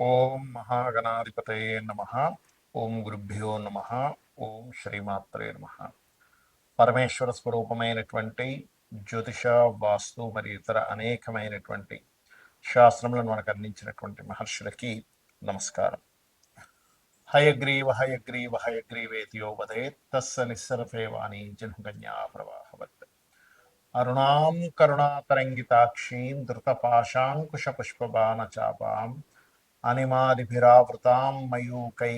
ఓం మహాగణాధిపతయే నమ. ఓం గురుభ్యో నమ. ఓం శ్రీమాత్రే నమ. పరమేశ్వర స్వరూపమైనటువంటి జ్యోతిష వాస్తు మరియు ఇతర అనేకమైనటువంటి శాస్త్రములను మనకు అందించినటువంటి మహర్షులకి నమస్కారం. హయగ్రీవ హయగ్రీవ హయగ్రీవేతియో వదేత్ తస్స నిస్సరఫే వాణి జన్మగన్యా ప్రవాహవత్. అరుణాం కరుణాతరంగితాక్షీం ధృతపాశాంకుశపుష్పబాణచాపాం అనిమాదిభిరావృతాం మయూకై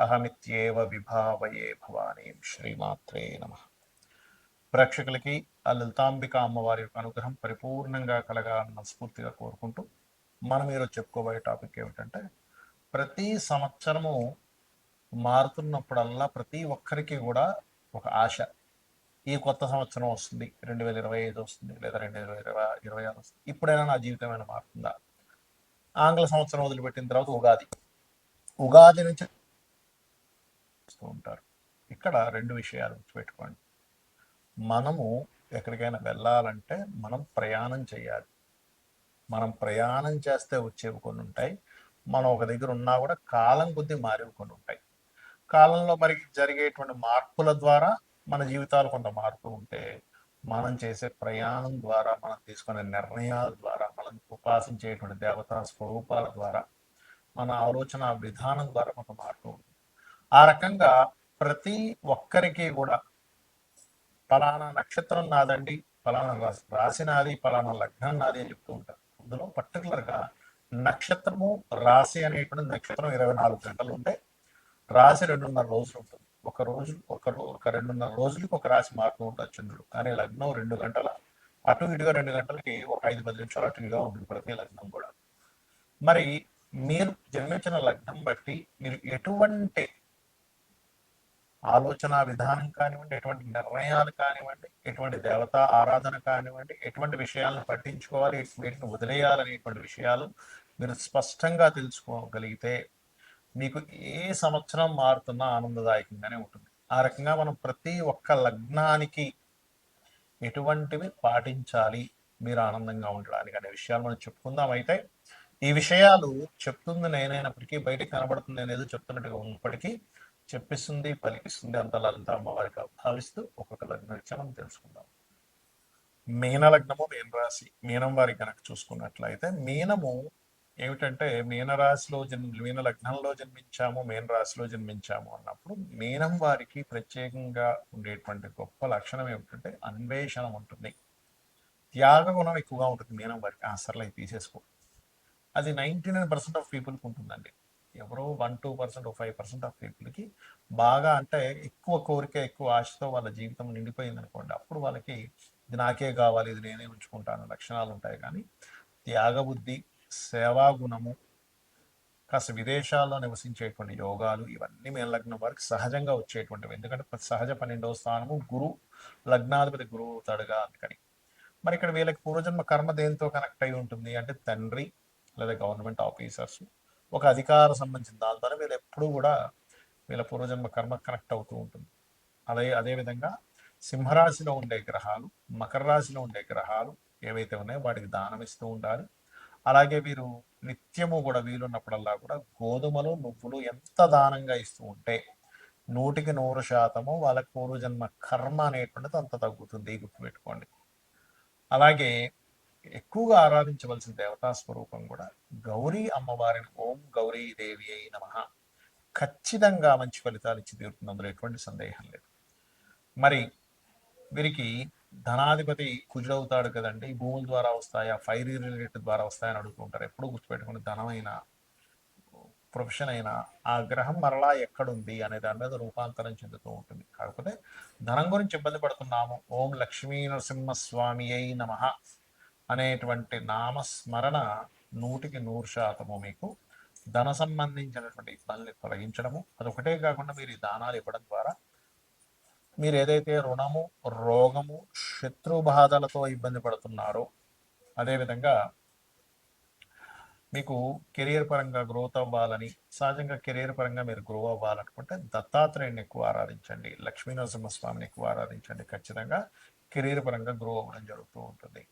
అహమిత్యేవ విభావయే భవానీ శ్రీమాత్రే నమ ప్రేక్షకులకి ఆ లలితాంబిక అమ్మవారి యొక్క అనుగ్రహం పరిపూర్ణంగా కలగాలన్న స్ఫూర్తిగా కోరుకుంటూ మనం ఈరోజు చెప్పుకోబోయే టాపిక్ ఏమిటంటే ప్రతి సంవత్సరము మారుతున్నప్పుడల్లా ప్రతి ఒక్కరికి కూడా ఒక ఆశ. ఈ కొత్త సంవత్సరం వస్తుంది రెండు వేల ఇరవై ఐదు వస్తుంది లేదా రెండు వేల ఇరవై ఇరవై ఆరు వస్తుంది. ఇప్పుడైనా నా జీవితం ఏమైనా మారుతుందా? ఆంగ్ల సంవత్సరం వదిలిపెట్టిన తర్వాత ఉగాది. ఉగాది నుంచి ఉంటారు. ఇక్కడ రెండు విషయాలు గుర్తుపెట్టుకోండి. మనము ఎక్కడికైనా వెళ్ళాలంటే మనం ప్రయాణం చేయాలి. మనం ప్రయాణం చేస్తే వచ్చేవి కొన్ని ఉంటాయి. మనం ఒక దగ్గర ఉన్నా కూడా కాలం కొద్దీ మారేవి కొన్ని ఉంటాయి. కాలంలో మరి జరిగేటువంటి మార్పుల ద్వారా మన జీవితాలు కొంత మారుతూ ఉంటే మనం చేసే ప్రయాణం ద్వారా మనం తీసుకునే నిర్ణయాల ద్వారా మనం ఉపాసించేటువంటి దేవతా స్వరూపాల ద్వారా మన ఆలోచన విధానం ద్వారా మనకు మారుతూ ఉంటుంది. ఆ రకంగా ప్రతి ఒక్కరికి కూడా ఫలానా నక్షత్రం నాదండి ఫలానా రాశి నాది ఫలానా లగ్నం నాది అని చెప్తూ ఉంటారు. అందులో పర్టికులర్గా నక్షత్రము రాశి అనేటువంటి నక్షత్రం ఇరవై నాలుగు గంటలు ఉంటే రాశి రెండున్నర రోజులు ఉంటుంది. ఒక రోజు ఒక రో- ఒక రెండున్నర రోజులకి ఒక రాశి మారుతూ ఉంటుంది చంద్రుడు కానీ లగ్నం రెండు గంటల అటు ఇటుగా రెండు గంటలకి ఒక ఐదు పది నిమిషాలు అటు ఇటుగా ఉంటుంది ప్రతి లగ్నం కూడా. మరి మీరు జన్మించిన లగ్నం బట్టి మీరు ఎటువంటి ఆలోచన విధానం కానివ్వండి ఎటువంటి నిర్ణయాలు కానివ్వండి ఎటువంటి దేవతా ఆరాధన కానివ్వండి ఎటువంటి విషయాలను పట్టించుకోవాలి వీటిని వదిలేయాలనేటువంటి విషయాలు మీరు స్పష్టంగా తెలుసుకోగలిగితే మీకు ఏ సంవత్సరం మారుతున్నా ఆనందదాయకంగానే ఉంటుంది. ఆ రకంగా మనం ప్రతి ఒక్క లగ్నానికి ఎటువంటివి పాటించాలి మీరు ఆనందంగా ఉండడానికి అనే విషయాలు మనం చెప్పుకుందాం. అయితే ఈ విషయాలు చెప్తుంది నేనైనప్పటికీ బయటకు కనబడుతుంది అనేది చెప్తున్నట్టుగా ఉన్నప్పటికీ చెప్పిస్తుంది పలికిస్తుంది అంత లలిత అమ్మవారికి భావిస్తూ ఒక్కొక్క లగ్న విషయం మనం తెలుసుకుందాం. మీన లగ్నము మీన రాశి మీనం వారి కనుక చూసుకున్నట్లయితే మీనము ఏమిటంటే మీన రాశిలో జన్మ మీన లగ్నంలో జన్మించాము మీన రాశిలో జన్మించాము అన్నప్పుడు మీనం వారికి ప్రత్యేకంగా ఉండేటువంటి గొప్ప లక్షణం ఏమిటంటే అన్వేషణ ఉంటుంది. త్యాగ గుణం ఎక్కువగా ఉంటుంది మీనం వారికి. ఆసర్లు అవి తీసేసుకో. అది నైంటీ నైన్ పర్సెంట్ ఆఫ్ పీపుల్కి ఉంటుందండి. ఎవరో one two percent five percent of పీపుల్కి బాగా అంటే ఎక్కువ కోరిక ఎక్కువ ఆశతో వాళ్ళ జీవితం నిండిపోయింది అనుకోండి అప్పుడు వాళ్ళకి ఇది నాకే కావాలి ఇది నేనే ఉంచుకుంటాను లక్షణాలు ఉంటాయి. కానీ త్యాగబుద్ధి సేవా గుణము కాస్త విదేశాల్లో నివసించేటువంటి యోగాలు ఇవన్నీ మేము లగ్నం వారికి సహజంగా వచ్చేటువంటివి. ఎందుకంటే ప్రతి సహజ పన్నెండవ స్థానము గురు లగ్నాధిపతి గురువు అవుతాడుగా అందుకని. మరి ఇక్కడ వీళ్ళకి పూర్వజన్మ కర్మ దేంతో కనెక్ట్ అయి ఉంటుంది అంటే తండ్రి లేదా గవర్నమెంట్ ఆఫీసర్స్ ఒక అధికార సంబంధించిన దాని ద్వారా వీళ్ళు ఎప్పుడూ కూడా వీళ్ళ పూర్వజన్మ కర్మ కనెక్ట్ అవుతూ ఉంటుంది. అదే అదేవిధంగా సింహరాశిలో ఉండే గ్రహాలు మకర రాశిలో ఉండే గ్రహాలు ఏవైతే ఉన్నాయో వాటికి దానం ఇస్తూ ఉండాలి. అలాగే వీరు నిత్యము కూడా వీలున్నప్పుడల్లా కూడా గోధుమలు నువ్వులు ఎంత దానంగా ఇస్తూ ఉంటే నూటికి నూరు శాతము వాళ్ళ పూర్వజన్మ కర్మ అనేటువంటిది అంత తగ్గుతుంది గుర్తుపెట్టుకోండి. అలాగే ఎక్కువగా ఆరాధించవలసిన దేవతా స్వరూపం కూడా గౌరీ అమ్మవారిని ఓం గౌరీ దేవి అయి నమ. ఖచ్చితంగా మంచి ఫలితాలు ఇచ్చి తీరుతుంది. అందులో ఎటువంటి సందేహం లేదు. మరి వీరికి ధనాధిపతి కుజుడవుతాడు కదండి. భూముల ద్వారా వస్తాయా? ఫైర్ రిలేటెడ్ ద్వారా వస్తాయని అడుగుతుంటారు. ఎప్పుడు గుర్తుపెట్టుకుని ధనమైన ప్రొఫెషన్ అయినా ఆ గ్రహం మరలా ఎక్కడుంది అనే దాని మీద రూపాంతరం చెందుతూ ఉంటుంది. కాకపోతే ధనం గురించి ఇబ్బంది పడుతున్నాము. ఓం లక్ష్మీ నరసింహస్వామి అయి నమ అనేటువంటి నామస్మరణ నూటికి నూరు శాతము మీకు ధన సంబంధించినటువంటి ఇబ్బందులు తొలగించడము. అదొకటే కాకుండా మీరు ఈ దానాలు ఇవ్వడం ద్వారా మీరు ఏదైతే రుణము రోగము శత్రు బాధలతో ఇబ్బంది పడుతున్నారో అదేవిధంగా మీకు కెరియర్ పరంగా గ్రోత్ అవ్వాలని సహజంగా కెరియర్ పరంగా మీరు గ్రో అవ్వాలనుకుంటే దత్తాత్రేయుని ఎక్కువ ఆరాధించండి లక్ష్మీ నరసింహస్వామిని ఎక్కువ ఆరాధించండి. ఖచ్చితంగా కెరీర్ పరంగా గ్రో అవ్వడం జరుగుతూ ఉంటుంది.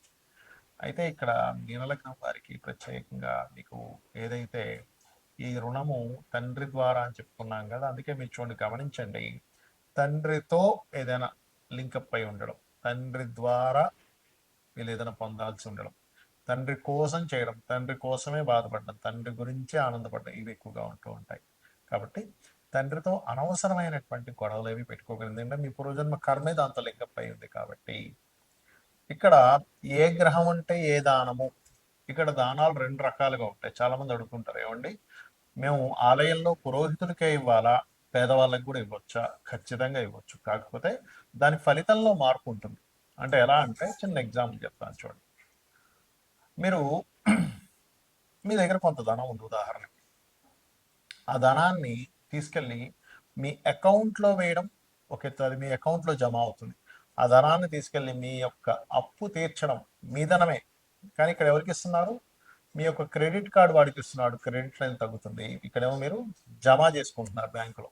అయితే ఇక్కడ మీనలగ్నం వారికి ప్రత్యేకంగా మీకు ఏదైతే ఈ రుణము తండ్రి ద్వారా అని చెప్పుకున్నాం కదా అందుకే మీరు చూడండి గమనించండి. తండ్రితో ఏదైనా లింకప్ అయి ఉండడం తండ్రి ద్వారా వీళ్ళు ఏదైనా పొందాల్సి ఉండడం తండ్రి కోసం చేయడం తండ్రి కోసమే బాధపడడం తండ్రి గురించే ఆనందపడడం ఇవి ఎక్కువగా ఉంటూ ఉంటాయి. కాబట్టి తండ్రితో అనవసరమైనటువంటి గొడవలు ఏవి పెట్టుకోగలిగింది ఎందుకంటే మీ పూర్వజన్మ కర్మే దాంతో లింకప్ అయి ఉంది కాబట్టి. ఇక్కడ ఏ గ్రహం అంటే ఏ దానము? ఇక్కడ దానాలు రెండు రకాలుగా ఉంటాయి. చాలా మంది అడుగుతుంటారు ఏమండి? మేము ఆలయంలో పురోహితులకే ఇవ్వాలా? పేదవాళ్ళకి కూడా ఇవ్వచ్చా? ఖచ్చితంగా ఇవ్వచ్చు. కాకపోతే దాని ఫలితంలో మార్పు ఉంటుంది. అంటే ఎలా అంటే చిన్న ఎగ్జాంపుల్ చెప్తాను చూడండి. మీరు మీ దగ్గర కొంత ధనం ఉంది ఉదాహరణ ఆ ధనాన్ని తీసుకెళ్ళి మీ అకౌంట్లో వేయడం ఒక అది మీ అకౌంట్లో జమ అవుతుంది. ఆ ధనాన్ని తీసుకెళ్ళి మీ యొక్క అప్పు తీర్చడం మీ ధనమే. కానీ ఇక్కడ ఎవరికి ఇస్తున్నారు? మీ యొక్క క్రెడిట్ కార్డు వాడికి ఇస్తున్నాడు. క్రెడిట్ లైన్ తగ్గుతుంది. ఇక్కడేమో మీరు జమ చేసుకుంటున్నారు బ్యాంకులో.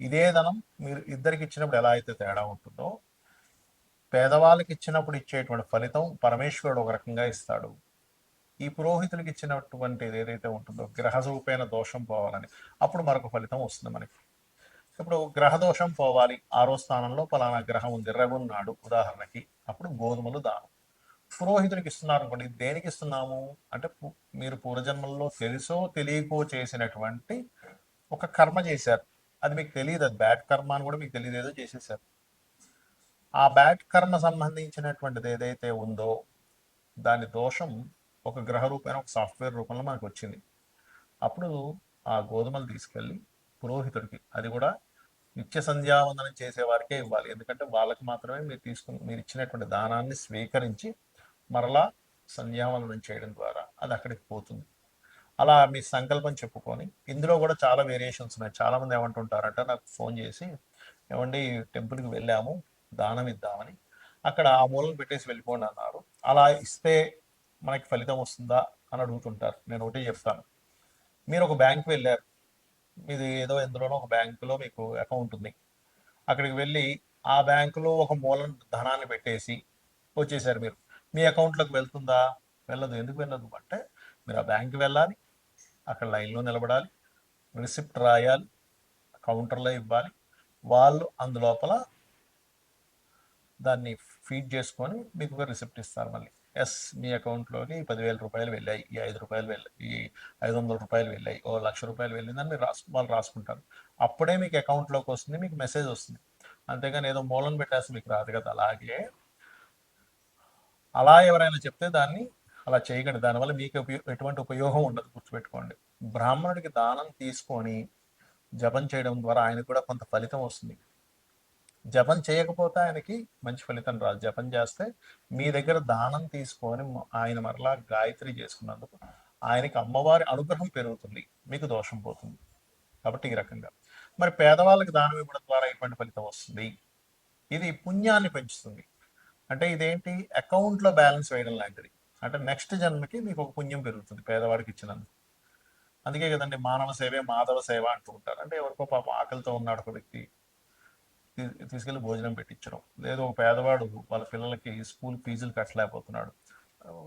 ఇదే ధనం మీరు ఇద్దరికి ఇచ్చినప్పుడు ఎలా అయితే తేడా ఉంటుందో పేదవాళ్ళకి ఇచ్చినప్పుడు ఇచ్చేటువంటి ఫలితం పరమేశ్వరుడు ఒక రకంగా ఇస్తాడు. ఈ పురోహితుడికి ఇచ్చినటువంటిది ఏదైతే ఉంటుందో గ్రహరూపేణ దోషం పోవాలని. అప్పుడు మరొక ఫలితం వస్తుంది మనకి. ఇప్పుడు గ్రహ దోషం పోవాలి. ఆరో స్థానంలో పలానా గ్రహం ఉంది. రగున్నాడు ఉదాహరణకి. అప్పుడు గోధుమలు దానం. పురోహితుడికి ఇస్తున్నారు అనుకోండి. దేనికి ఇస్తున్నాము? అంటే మీరు పూర్వజన్మల్లో తెలుసో తెలియకో చేసినటువంటి ఒక కర్మ చేశారు. అది మీకు తెలియదు అది బ్యాడ్ కర్మ అని కూడా మీకు తెలియదు ఏదో చేసేసారు. ఆ బ్యాడ్ కర్మ సంబంధించినటువంటిది ఏదైతే ఉందో దాని దోషం ఒక గ్రహ రూపమైన ఒక సాఫ్ట్వేర్ రూపంలో మనకు వచ్చింది అప్పుడు ఆ గోధుమలు తీసుకెళ్ళి పురోహితుడికి అది కూడా నిత్య సంధ్యావందనం చేసేవారికే ఇవ్వాలి. ఎందుకంటే వాళ్ళకి మాత్రమే మీరు తీసుకుని మీరు ఇచ్చినటువంటి దానాన్ని స్వీకరించి మరలా సంధ్యావందనం చేయడం ద్వారా అది అక్కడికి పోతుంది. అలా మీ సంకల్పం చెప్పుకొని ఇందులో కూడా చాలా వేరియేషన్స్ ఉన్నాయి. చాలా మంది ఏమంటుంటారంటే నాకు ఫోన్ చేసి ఏమండి టెంపుల్కి వెళ్ళాము దానం ఇద్దామని అక్కడ ఆ మూలను పెట్టేసి వెళ్ళిపోండి అన్నారు. అలా ఇస్తే మనకి ఫలితం వస్తుందా అని అడుగుతుంటారు. నేను ఒకటే చెప్తాను. మీరు ఒక బ్యాంక్ వెళ్ళారు. మీది ఏదో ఎందులోనో ఒక బ్యాంకులో మీకు అకౌంట్ ఉంది. అక్కడికి వెళ్ళి ఆ బ్యాంకులో ఒక మూలం ధనాన్ని పెట్టేసి వచ్చేసారు మీరు. మీ అకౌంట్లోకి వెళ్తుందా? వెళ్ళదు. ఎందుకు వెళ్ళదు? అంటే మీరు ఆ బ్యాంక్ వెళ్ళాలి అక్కడ లైన్లో నిలబడాలి. రిసిప్ట్ రాయాలి. కౌంటర్లో ఇవ్వాలి. వాళ్ళు అందులోపల దాన్ని ఫీడ్ చేసుకొని మీకు ఒక రిసిప్ట్ ఇస్తారు మళ్ళీ. ఎస్ మీ అకౌంట్లోకి పదివేల రూపాయలు వెళ్ళాయి. ఈ ఐదు రూపాయలు వెళ్ళాయి ఈ ఐదు వందల రూపాయలు వెళ్ళాయి. ఓ లక్ష రూపాయలు వెళ్ళిందని మీరు రాసు వాళ్ళు రాసుకుంటారు. అప్పుడే మీకు అకౌంట్లోకి వస్తుంది మీకు మెసేజ్ వస్తుంది. అంతేగాని ఏదో మూలం పెట్టేస్తే మీకు రాదు కదా. అలాగే అలా ఎవరైనా చెప్తే దాన్ని అలా చేయకండి. దానివల్ల మీకు ఎటువంటి ఉపయోగం ఉండదు. గుర్తుపెట్టుకోండి. బ్రాహ్మణుడికి దానం తీసుకొని జపం చేయడం ద్వారా ఆయనకు కూడా కొంత ఫలితం వస్తుంది. జపం చేయకపోతే ఆయనకి మంచి ఫలితం రాదు. జపం చేస్తే మీ దగ్గర దానం తీసుకొని ఆయన మరలా గాయత్రి చేసుకున్నందుకు ఆయనకి అమ్మవారి అనుగ్రహం పెరుగుతుంది. మీకు దోషం పోతుంది. కాబట్టి ఈ రకంగా. మరి పేదవాళ్ళకి దానం ఇవ్వడం ద్వారా ఎటువంటి ఫలితం వస్తుంది? ఇది పుణ్యాన్ని పెంచుతుంది. అంటే ఇదేంటి? అకౌంట్లో బ్యాలెన్స్ వేయడం లాంటిది. అంటే నెక్స్ట్ జన్మకి మీకు ఒక పుణ్యం పెరుగుతుంది పేదవాడికి ఇచ్చినందుకు. అందుకే కదండి మానవ సేవే మాధవ సేవ అంటూ ఉంటారు. అంటే ఎవరికో పాపం ఆకలితో ఉన్నాడు ఒక వ్యక్తి తీసుకెళ్ళి భోజనం పెట్టించడం. లేదు ఒక పేదవాడు వాళ్ళ పిల్లలకి స్కూల్ ఫీజులు కట్టలేకపోతున్నాడు.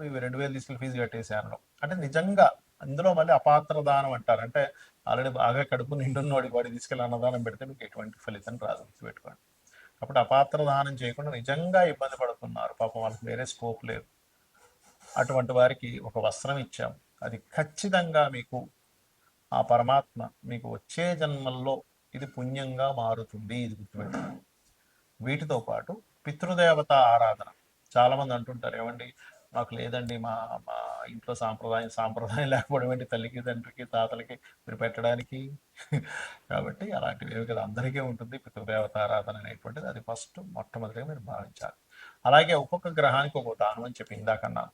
ఇవి రెండు వేలు తీసుకెళ్ళి ఫీజు కట్టేసి అనడం. అంటే నిజంగా అందులో మళ్ళీ అపాత్ర దానం అంటారు. అంటే ఆల్రెడీ బాగా కడుపు నిండున్నోడి వాడి తీసుకెళ్ళి అన్నదానం పెడితే మీకు ఎటువంటి ఫలితం రాదు పెట్టుకోండి కాబట్టి అపాత్ర దానం చేయకుండా నిజంగా ఇబ్బంది పడుతున్నారు. పాపం వాళ్ళకి వేరే స్కోప్ లేదు. అటువంటి వారికి ఒక వస్త్రం ఇచ్చాం. అది ఖచ్చితంగా మీకు ఆ పరమాత్మ మీకు వచ్చే జన్మల్లో ఇది పుణ్యంగా మారుతుంది ఇది గుర్తుపెట్టుకోండి. వీటితో పాటు పితృదేవత ఆరాధన. చాలామంది అంటుంటారు ఏమండి మాకు లేదండి మా మా ఇంట్లో సాంప్రదాయం సాంప్రదాయం లేకపోవడం ఏంటి? తల్లికి తండ్రికి తాతలకి మీరు పెట్టడానికి? కాబట్టి అలాంటివి ఏమి కదా. అందరికీ ఉంటుంది పితృదేవత ఆరాధన అనేటువంటిది. అది ఫస్ట్ మొట్టమొదటిగా మీరు భావించాలి. అలాగే ఒక్కొక్క గ్రహానికి ఒక్కొక్క దానం అని చెప్పి ఇందాకన్నాను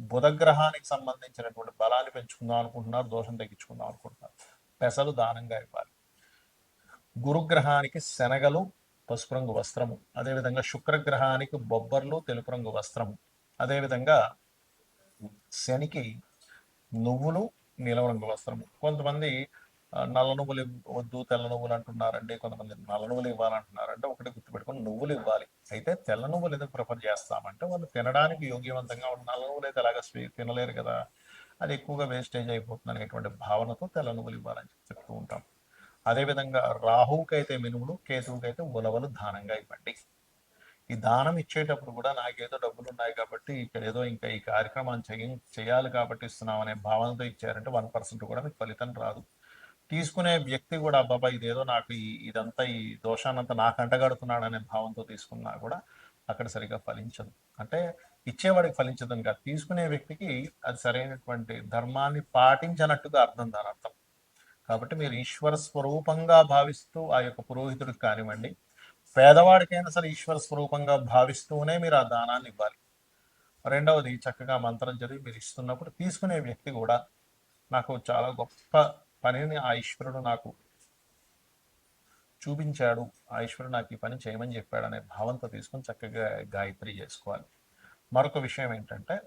బుధగ్రహానికి సంబంధించినటువంటి బలాన్ని పెంచుకుందాం అనుకుంటున్నారు దోషం తగ్గించుకుందాం అనుకుంటున్నారు. పెసలు దానంగా ఇవ్వాలి. గురుగ్రహానికి శనగలు పసుపు రంగు వస్త్రము. అదేవిధంగా శుక్రగ్రహానికి బొబ్బర్లు తెలుపు రంగు వస్త్రము. అదేవిధంగా శనికి నువ్వులు నీలం రంగు వస్త్రము. కొంతమంది నల్ల నువ్వులు వద్దు తెల్ల నువ్వులు అంటున్నారండి. కొంతమంది నల్ల నువ్వులు ఇవ్వాలంటున్నారంటే ఒకటి గుర్తుపెట్టుకుని నువ్వులు ఇవ్వాలి. అయితే తెల్ల నువ్వులు ఎందుకు ప్రిఫర్ చేస్తామంటే వాళ్ళు తినడానికి యోగ్యవంతంగా ఉన్న నల్ల నువ్వులు అయితే అలాగా స్వీ తినలేరు కదా. అది ఎక్కువగా వేస్టేజ్ అయిపోతుంది అనేటువంటి భావనతో తెల్ల నువ్వులు ఇవ్వాలని చెప్తూ ఉంటాం. అదేవిధంగా రాహువుకి అయితే మినుములు కేతువుకి అయితే ఉలవలు దానంగా ఇవ్వండి. ఈ దానం ఇచ్చేటప్పుడు కూడా నాకేదో డబ్బులు ఉన్నాయి కాబట్టి ఇక్కడ ఏదో ఇంకా ఈ కార్యక్రమాన్ని చేయ చేయాలి కాబట్టి ఇస్తున్నాం అనే భావనతో ఇచ్చారంటే వన్ పర్సెంట్ కూడా మీకు ఫలితం రాదు. తీసుకునే వ్యక్తి కూడా అబ్బాబా ఇదేదో నాకు ఈ ఇదంతా ఈ దోషానంతా నాకు అంటగడుతున్నాడు అనే భావంతో తీసుకున్నా కూడా అక్కడ సరిగా ఫలించదు. అంటే ఇచ్చేవాడికి ఫలించదని కాదు. తీసుకునే వ్యక్తికి అది సరైనటువంటి ధర్మాన్ని పాటించనట్టుగా అర్థం దాని అర్థం. కాబట్టి మీరు ఈశ్వర స్వరూపంగా భావిస్తూ ఆ యొక్క పురోహితుడికి కానివ్వండి పేదవాడికైనా సరే ఈశ్వర స్వరూపంగా భావిస్తూనే మీరు ఆ దానాన్ని ఇవ్వాలి. రెండవది చక్కగా మంత్రం జరిగి మీరు ఇస్తున్నప్పుడు తీసుకునే వ్యక్తి కూడా నాకు చాలా గొప్ప పనిని ఆ ఈశ్వరుడు నాకు చూపించాడు. ఆ ఈశ్వరుడు నాకు ఈ పని చేయమని చెప్పాడు అనే భావంతో తీసుకొని చక్కగా గాయత్రి చేసుకోవాలి. మరొక విషయం ఏంటంటే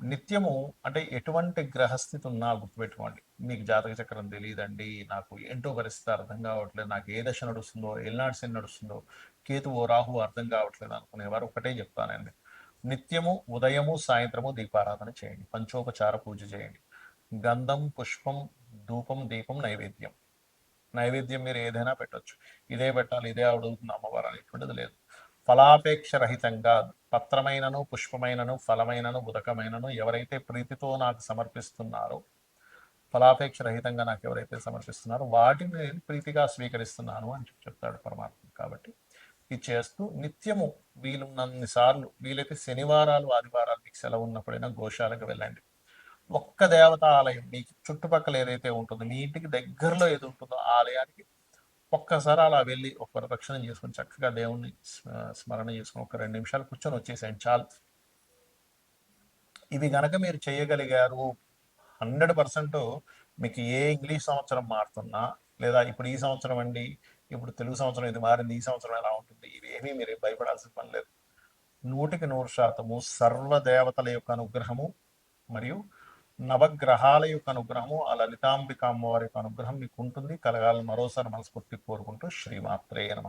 నిత్యము అంటే ఎటువంటి గ్రహస్థితి ఉన్నా గుర్తుపెట్టుకోండి. మీకు జాతక చక్రం తెలియదండి. నాకు ఏంటో పరిస్థితి అర్థం కావట్లేదు. నాకు ఏ దశ నడుస్తుందో ఎల్నాడు శని నడుస్తుందో కేతువు రాహు అర్థం కావట్లేదు అనుకునేవారు. ఒకటే చెప్తానండి. నిత్యము ఉదయము సాయంత్రము దీపారాధన చేయండి. పంచోపచార పూజ చేయండి. గంధం పుష్పం ధూపం దీపం నైవేద్యం. నైవేద్యం మీరు ఏదైనా పెట్టొచ్చు. ఇదే పెట్టాలి ఇదే అడుగుతుంది అమ్మవారు అనేటువంటిది లేదు. ఫలాపేక్ష రహితంగా పత్రమైనను పుష్పమైనను ఫలమైనను ఉదకమైనను ఎవరైతే ప్రీతితో నాకు సమర్పిస్తున్నారో ఫలాపేక్ష రహితంగా నాకు ఎవరైతే సమర్పిస్తున్నారో వాటిని నేను ప్రీతిగా స్వీకరిస్తున్నాను అని చెప్తాడు పరమాత్మ కాబట్టి ఇది చేస్తూ నిత్యము వీలున్నన్ని సార్లు వీలైతే శనివారాలు ఆదివారాలు మీకు సెలవు ఉన్నప్పుడైనా గోశాలకు వెళ్ళండి. ఒక్క దేవత ఆలయం మీకు చుట్టుపక్కల ఏదైతే ఉంటుందో మీ ఇంటికి దగ్గరలో ఏది ఉంటుందో ఆ ఆలయానికి ఒక్కసారి అలా వెళ్ళి ఒక ప్రదక్షిణం చేసుకొని చక్కగా దేవుణ్ణి స్మరణ చేసుకొని ఒక రెండు నిమిషాలు కూర్చొని వచ్చేసేయండి చాలు. ఇవి గనక మీరు చేయగలిగారు హండ్రెడ్ పర్సెంట్ మీకు ఏ ఇంగ్లీష్ సంవత్సరం మారుతున్నా లేదా ఇప్పుడు ఈ సంవత్సరం అండి ఇప్పుడు తెలుగు సంవత్సరం ఇది మారింది ఈ సంవత్సరం ఎలా ఉంటుంది ఇవేమీ మీరు భయపడాల్సిన పని లేదు. నూటికి నూరు శాతము సర్వ దేవతల యొక్క అనుగ్రహము మరియు నవగ్రహాల యొక్క అనుగ్రహము ఆ లలితాంబిక అమ్మవారి యొక్క అనుగ్రహం మీకు ఉంటుంది కలగాలని మరోసారి మనస్ఫూర్తి కోరుకుంటూ శ్రీమాత్రేయ నమ.